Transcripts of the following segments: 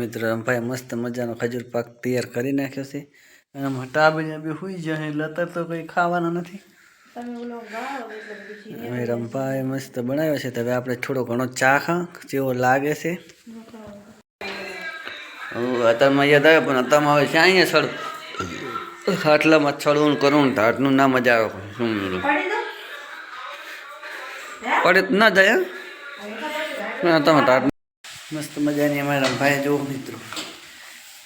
મિત્ર ભાઈ મસ્ત મજાનો ખજૂર પાક તૈયાર કરી નાખ્યો છે. અને આમાં બી હુઈ જાય એટલે અત્યારે તો કંઈ ખાવાનું નથી. હવે રંભાએ મસ્ત બનાવ્યો છે હવે આપણે થોડો ઘણો ચા ખા જેવો લાગે છે. અત્યારમાં યાદ આવે પણ અત્યારમાં હવે છે અહીંયા સળ ખાટલામાં છળવું કરવું ને ધાટનું ના મજા આવે શું પડે ના જાય તમે ટાટ મસ્ત મજાની અમારા ભાઈ જુઓ મિત્રો.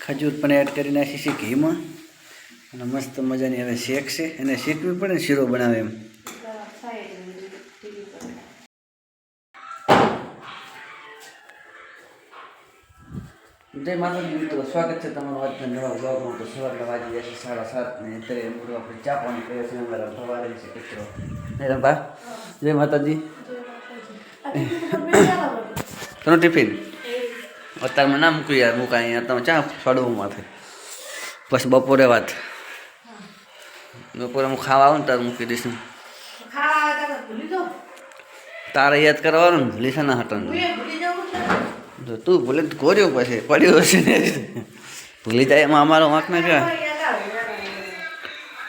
ખજૂર પણ એડ કરી નાખી છે ઘીમાં. અને મસ્ત મજાની હવે શેક છે. અને શેકવી પડે ને શીરો બનાવે એમ. જય માતાજી મિત્રો સ્વાગત છે તમારું આજના નવા બ્લોગમાં તો સવારના વાગી જશે સાડા સાત ને અત્યારે એમ બધું આપણે ચા પાણી કરીએ છીએ અમારા ભવારી છે કચરો હે રંભા જય માતાજી. તનો ટિફિન? અત્યારમાં ના મૂક્યું યાર મૂકા અહીંયા તમે ચા ફળવું માથે. પછી બપોરે વાત. બપોરે હું ખાવા આવું ને તારે મૂકી દઈશું તારે યાદ કરવાનું ને લીસાના હટન જો તું ભૂલે કોર્યો પછી, પડ્યો હશે ભૂલી જાય એમાં અમારો વાંક ના કહેવાય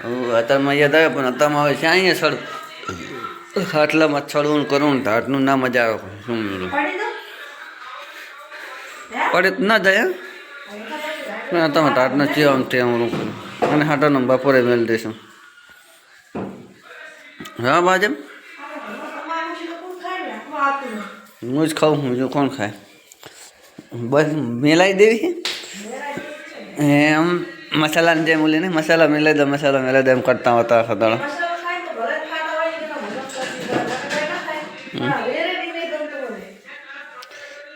અત્યારે અત્યારમાં યાદ આવે પણ અત્યારમાં હવે ક્યાં અહીંયા સળ ખાટલામાં ને કરવું ધાટનું ના મજા આવે. શું પડે તો ના જાય, હા? તમે ટાટનો ચેવ આમ તે આમ રૂકું. અને હાટાનો બપોરે મેળ દઈશું હા, બાજે? હું જ ખાઉં બીજું કોણ ખાય? બસ, મેલાઈ દેવી એમ, મસાલાની જેમ ઓલી મસાલા મેલાઈ દો, મસાલા મેલાઈ દો, એમ કરતા હોતા સદાળ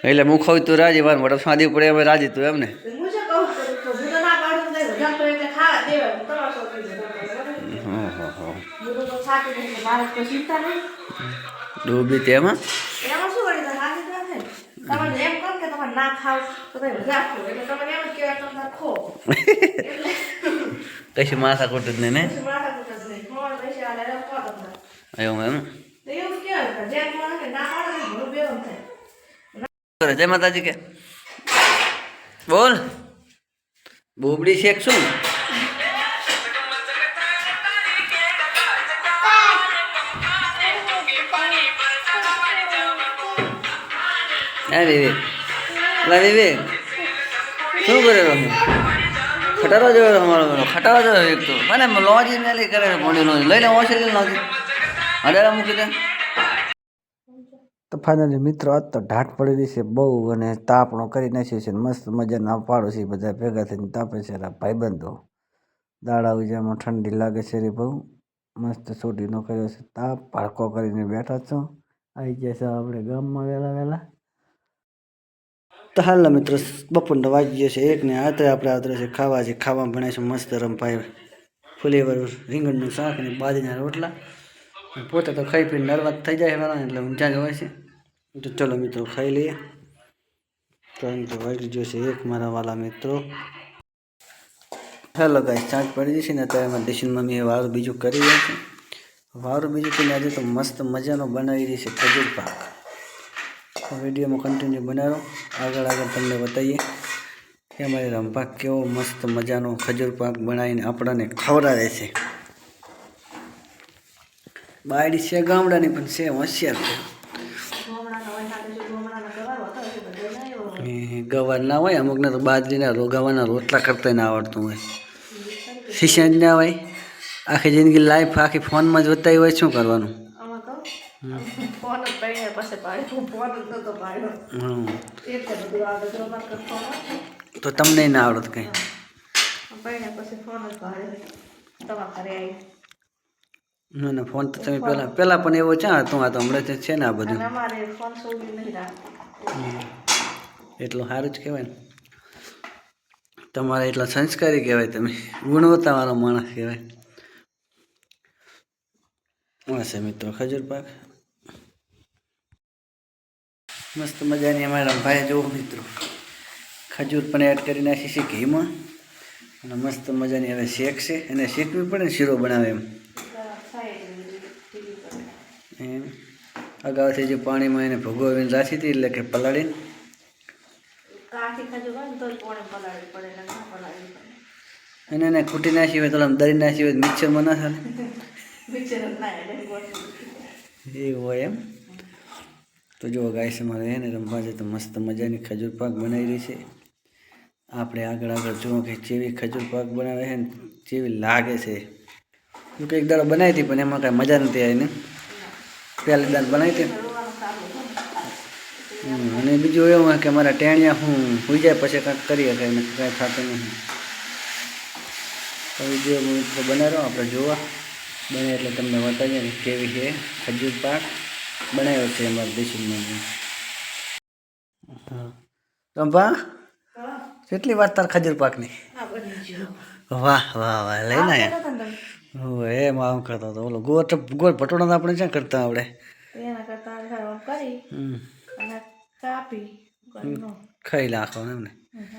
એટલે ખાઉં તું રાજી વાર મોટા સ્વાદી પડે એમ રાજી તું એમને. હા હા. હા ડૂબી તેમાં કશી માથા કુટ જ નહીં ને? એવું એમ? કરે માતાજી કે. બોલ. બોબડી શેક શું? હા વિવેક. લા વિવેક. શું કરે રહ્યો ખટારો જોયો અમારો ખટારો જોયો એક તો. મને લોજી મેલી કરે મોડી લોજી લઈને ઓછી લઈને લોજી અઢારા મૂકી દે. તો મિત્રો, આજ તો ઢાટ પડેલી છે બહુ અને તાપણો કરી નાખ્યો છે મસ્ત મજાના પાડો છે બધા ભેગા થઈને તાપે છે ભાઈબંધો. દાડા ઉજામાં ઠંડી લાગે છે રે બહુ. મસ્ત સોટીનો કર્યો છે તાપ પાડકો કરીને બેઠા છો. આવી ગયા છે આપણે ગામમાં વહેલા વહેલા. તો હાલના મિત્રો, બપોરના વાગી ગયો છે એક ને આતરે આપણે આતરે છે ખાવા છે ખાવા ભણે છે મસ્ત રંભાઈ ફુલેવર રીંગણનું શાક ને બાજરીના રોટલા. પોતે તો ખાઈ પીને નર્વાદ થઈ જાય વાળા એટલે ઊંચા જ હોય છે. તો ચલો મિત્રો ખાઈ લઈએ. કારણ તો વાગી ગયો છે એક મારા વાલા મિત્રો. હેલો ગાય ચાંચ પડી જશે ને અત્યારે એમાં દિશન મમ્મીએ વારું બીજું કરી રહ્યા છે. વારું બીજું કરીને આજે તો મસ્ત મજાનો બનાવી રહી છે ખજૂર પાક. વિડીયોમાં કન્ટિન્યુ બનાવો. આગળ આગળ તમને બતાવીએ. કે અમારે રંપાક કેવો મસ્ત મજાનો ખજૂર પાક બનાવીને આપણને ખવડાવે છે. બાયડી છે ગામડાની પણ છે હોશિયાર છે. ગવાર ના હોય અમુકને તો બાજરીના રોગાવાના રોટલા કરતા ના આવડતું હોય. શિષ્ય ના હોય. આખી જિંદગી લાઈફ આખી ફોનમાં જ બતાવી હોય શું કરવાનું? તો તમને ના આવડત કંઈ? પછી ફોન જ પાડ્યો તમારા ઘરે આવી ના ના ફોન તો તમે પહેલાં પહેલાં પણ એવો ચા હતું આ તો હમણાં છે ને આ બધું. એટલું સારું જ કહેવાય ને. તમારે એટલા સંસ્કારી કહેવાય તમે. ગુણવત્તાવાળો માણસ કહેવાય. હશે મિત્રો ખજૂર પાક. મસ્ત મજાની અમારા ભાઈ જુઓ મિત્રો. ખજૂર પણ એડ કરી નાખી છે ઘીમાં. અને મસ્ત મજાની હવે શેક છે. અને શેકવી પડે ને શીરો બનાવે એમ. અગાઉથી જે પાણીમાં એને ભગવાવીને રાખી હતી એટલે કે પલાળીને. કાઠી ખાજુ હોય ને તો જ પોણે પલાળવી પડે ને ના પલાળવી પડે. એને એને ખૂટી નાખી હોય તો આમ દરી નાખી હોય મિક્સરમાં ના ચાલે મિક્સર જ ના એટલે ગોઠવી હોય. એમ. તો જુઓ ગાઈસ અમારે હે ને રમવા છે તો મસ્ત મજાની ખજૂર પાક બનાવી રહી છે. આપણે આગળ આગળ જુઓ કે જેવી ખજૂર પાક બનાવે છે ને જેવી લાગે છે. જોકે એક દાડો બનાવી હતી પણ એમાં કાંઈ મજા નથી આવી ને પહેલી દાડ બનાવી હતી. અને બીજું એવું હોય કે મારા ટેણિયા હું હોઈ જાય પછી કંઈક કરીએ કાંઈ કાંઈ થતું નહીં. તો વીડિયો બનાવ્યો આપણે જોવા. બને એટલે તમને બતાવીએ ને કેવી છે. ખજૂર પાક બનાવ્યો છે અમારા દેશીમાં હા. ચંપા કેટલી વાર તાર ખજૂર પાકની? વાહ વાહ વાહ લઈને આ એમ આમ કરતો હતા. ઓલો ગોળ ગોળ ભટોડા આપણે ક્યાં કરતા આવડે? એના કરતા કરી અને કાપી ખાઈ નાખો એમ ને?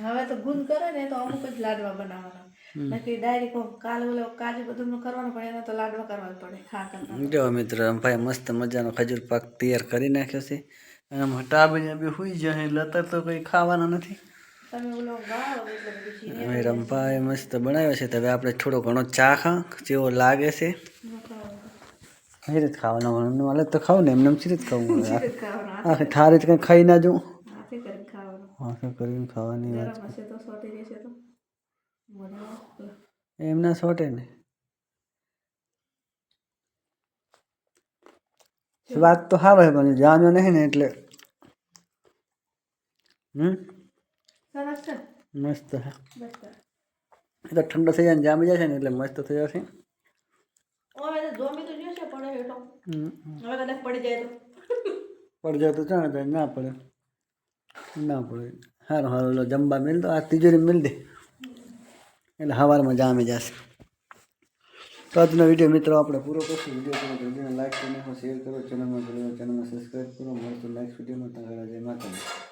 હવે તો ગુંદ કરે ને તો અમુક જ લાડવા બનાવવાના નક્કી ડાયરેક્ટ કાલ ઓલો કાજુ બધું કરવાનું પડે એના તો લાડવા કરવા પડે ખા કરતા જો મિત્ર ભાઈ મસ્ત મજાનો ખજૂર પાક તૈયાર કરી નાખ્યો છે. અને ટાબીને બી હુઈ જાય એટલે અત્યારે તો કંઈ ખાવાના નથી. હવે રંપાએ મસ્ત બનાવ્યો છે. તો હવે આપણે થોડો ઘણો ચા ખા જેવો લાગે છે. કઈ રીતે ખાવાનો મારે તો ખાવ ને. એમને એમ સી રીતે ખાવું થારે જ થાળી કંઈ ખાઈ ના જવું હાથે કરીને ખાવાનું. વાત એમના સોટે ને. વાત તો સારો છે પણ જાણ્યો નહીં ને એટલે. હમ? સરસ છે મસ્ત એ તો ઠંડો થઈ જાય જામી જાય છે ને એટલે મસ્ત થઈ જશે. પડે જાય તો. પડી જાય તો ચાલે ના પડે. ના પડે. સારું સારું લો જમવા મિલ તો આ તિજોરી મિલ દે. એટલે સવારમાં જામી જશે. તો આજનો વીડિયો મિત્રો આપણે પૂરો કરશું. વીડિયો તમે જલ્દીને લાઈક કરી નાખો શેર કરો ચેનલમાં ચેનલમાં સબસ્ક્રાઈબ કરો. મળશું નેક્સ્ટ વિડીયોમાં. તમારા જય માતાજી.